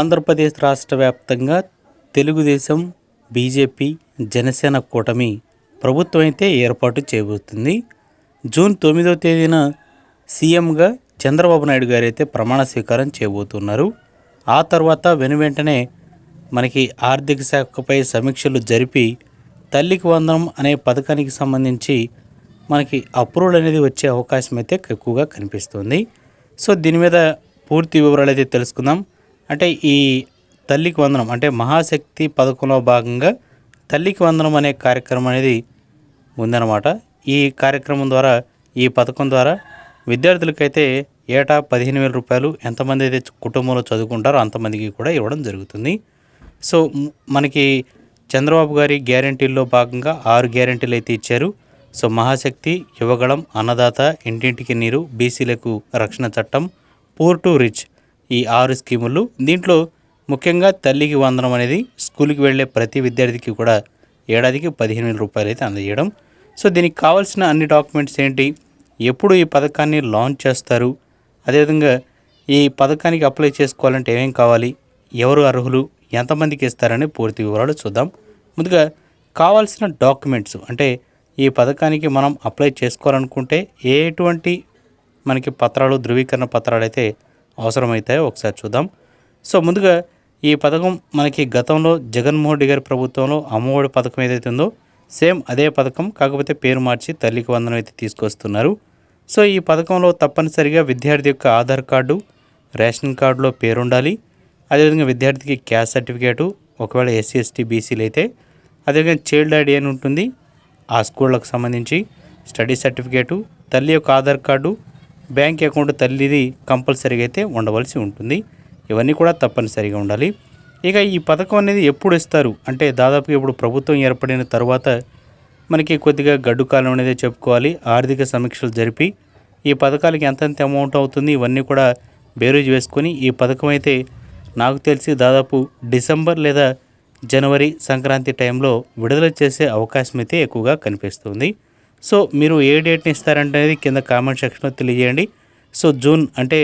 ఆంధ్రప్రదేశ్ రాష్ట్ర వ్యాప్తంగా తెలుగుదేశం బీజేపీ జనసేన కూటమి ప్రభుత్వం అయితే ఏర్పాటు చేయబోతుంది. జూన్ తొమ్మిదవ తేదీన సీఎంగా చంద్రబాబు నాయుడు గారు అయితే ప్రమాణ స్వీకారం చేయబోతున్నారు. ఆ తర్వాత వెను వెంటనే మనకి ఆర్థిక శాఖపై సమీక్షలు జరిపి తల్లికి వందనం అనే పథకానికి సంబంధించి మనకి అప్రూవల్ అనేది వచ్చే అవకాశం అయితే ఎక్కువగా కనిపిస్తుంది. సో దీని మీద పూర్తి వివరాలు అయితే తెలుసుకుందాం. అంటే ఈ తల్లికి వందనం అంటే మహాశక్తి పథకంలో భాగంగా తల్లికి వందనం అనే కార్యక్రమం అనేది ఉందన్నమాట. ఈ కార్యక్రమం ద్వారా ఈ పథకం ద్వారా విద్యార్థులకైతే ఏటా పదిహేను వేల రూపాయలు ఎంతమంది అయితే కుటుంబంలో చదువుకుంటారో అంతమందికి కూడా ఇవ్వడం జరుగుతుంది. సో మనకి చంద్రబాబు గారి గ్యారంటీల్లో భాగంగా ఆరు గ్యారంటీలు అయితే ఇచ్చారు. సో మహాశక్తి యువగళం అన్నదాత ఇంటింటికి నీరు బీసీలకు రక్షణ చట్టం పూర్ టు రిచ్ ఈ ఆరు స్కీములు. దీంట్లో ముఖ్యంగా తల్లికి వందనం అనేది స్కూల్కి వెళ్ళే ప్రతి విద్యార్థికి కూడా ఏడాదికి పదిహేను వేల రూపాయలు అయితే అందజేయడం. సో దీనికి కావాల్సిన అన్ని డాక్యుమెంట్స్ ఏంటి? ఎప్పుడు ఈ పథకాన్ని లాంచ్ చేస్తారు? అదేవిధంగా ఈ పథకానికి అప్లై చేసుకోవాలంటే ఏమేం కావాలి? ఎవరు అర్హులు? ఎంతమందికి ఇస్తారని పూర్తి వివరాలు చూద్దాం. ముందుగా కావాల్సిన డాక్యుమెంట్స్ అంటే ఈ పథకానికి మనం అప్లై చేసుకోవాలనుకుంటే ఎటువంటి మనకి పత్రాలు ధృవీకరణ పత్రాలు అయితే అవసరమైతే ఒకసారి చూద్దాం. సో ముందుగా ఈ పథకం మనకి గతంలో జగన్మోహన్ రెడ్డి గారి ప్రభుత్వంలో అమ్మఒడి పథకం ఏదైతే ఉందో సేమ్ అదే పథకం కాకపోతే పేరు మార్చి తల్లికి వందనం అయితే తీసుకొస్తున్నారు. సో ఈ పథకంలో తప్పనిసరిగా విద్యార్థి యొక్క ఆధార్ కార్డు రేషన్ కార్డులో పేరు ఉండాలి అదేవిధంగా విద్యార్థికి క్యాస్ట్ సర్టిఫికేటు ఒకవేళ ఎస్సీ ఎస్టీ బీసీలు అయితే అదేవిధంగా చైల్డ్ ఐడి అని ఉంటుంది ఆ స్కూళ్ళకు సంబంధించి స్టడీ సర్టిఫికేటు తల్లి యొక్క ఆధార్ కార్డు బ్యాంక్ అకౌంట్ తల్లిది కంపల్సరీగా అయితే ఉండవలసి ఉంటుంది. ఇవన్నీ కూడా తప్పనిసరిగా ఉండాలి. ఇక ఈ పథకం అనేది ఎప్పుడు ఇస్తారు? అంటే దాదాపుగా ఇప్పుడు ప్రభుత్వం ఏర్పడిన తర్వాత మనకి కొద్దిగా గడ్డు కాలం అనేది చెప్పుకోవాలి. ఆర్థిక సమీక్షలు జరిపి ఈ పథకాలకి ఎంతెంత అమౌంట్ అవుతుంది? ఇవన్నీ కూడా బేరేజ్ వేసుకొని ఈ పథకం అయితే నాకు తెలిసి దాదాపు డిసెంబర్ లేదా జనవరి సంక్రాంతి టైంలో విడుదల చేసే అవకాశం అయితే ఎక్కువగా కనిపిస్తుంది. సో మీరు ఏ డేట్ని ఇస్తారంటేది కింద కామెంట్ సెక్షన్లో తెలియజేయండి. సో జూన్ అంటే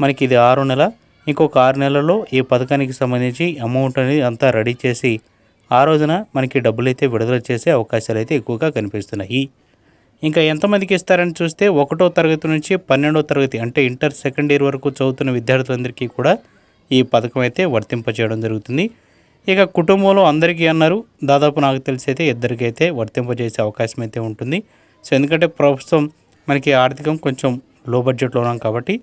మనకి ఇది ఆరో నెల ఇంకొక ఆరు నెలల్లో ఈ పథకానికి సంబంధించి అమౌంట్ అనేది అంతా రెడీ చేసి ఆ రోజున మనకి డబ్బులు అయితే విడుదల చేసే అవకాశాలు అయితే ఎక్కువగా కనిపిస్తున్నాయి. ఇంకా ఎంతమందికి ఇస్తారని చూస్తే ఒకటో తరగతి నుంచి పన్నెండో తరగతి అంటే ఇంటర్ సెకండ్ ఇయర్ వరకు చదువుతున్న విద్యార్థులందరికీ కూడా ఈ పథకం అయితే వర్తింపచేయడం జరుగుతుంది. ఇక కుటుంబంలో అందరికీ అన్నారు. దాదాపు నాకు తెలిసి అయితే ఇద్దరికైతే వర్తింపజేసే అవకాశం అయితే ఉంటుంది. సో ఎందుకంటే ప్రస్తుతం మనకి ఆర్థికం కొంచెం లో బడ్జెట్లో ఉన్నాం కాబట్టి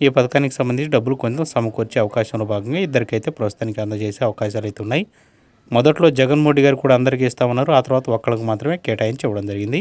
ఈ పథకానికి సంబంధించి డబ్బులు కొంచెం సమకూర్చే అవకాశంలో భాగంగా ఇద్దరికైతే ప్రస్తుతానికి అందజేసే అవకాశాలు అయితే ఉన్నాయి. మొదట్లో జగన్మోహన్ రెడ్డి గారు కూడా అందరికీ ఇస్తామన్నారు. ఆ తర్వాత ఒక్కళ్ళకి మాత్రమే కేటాయించి ఇవ్వడం జరిగింది.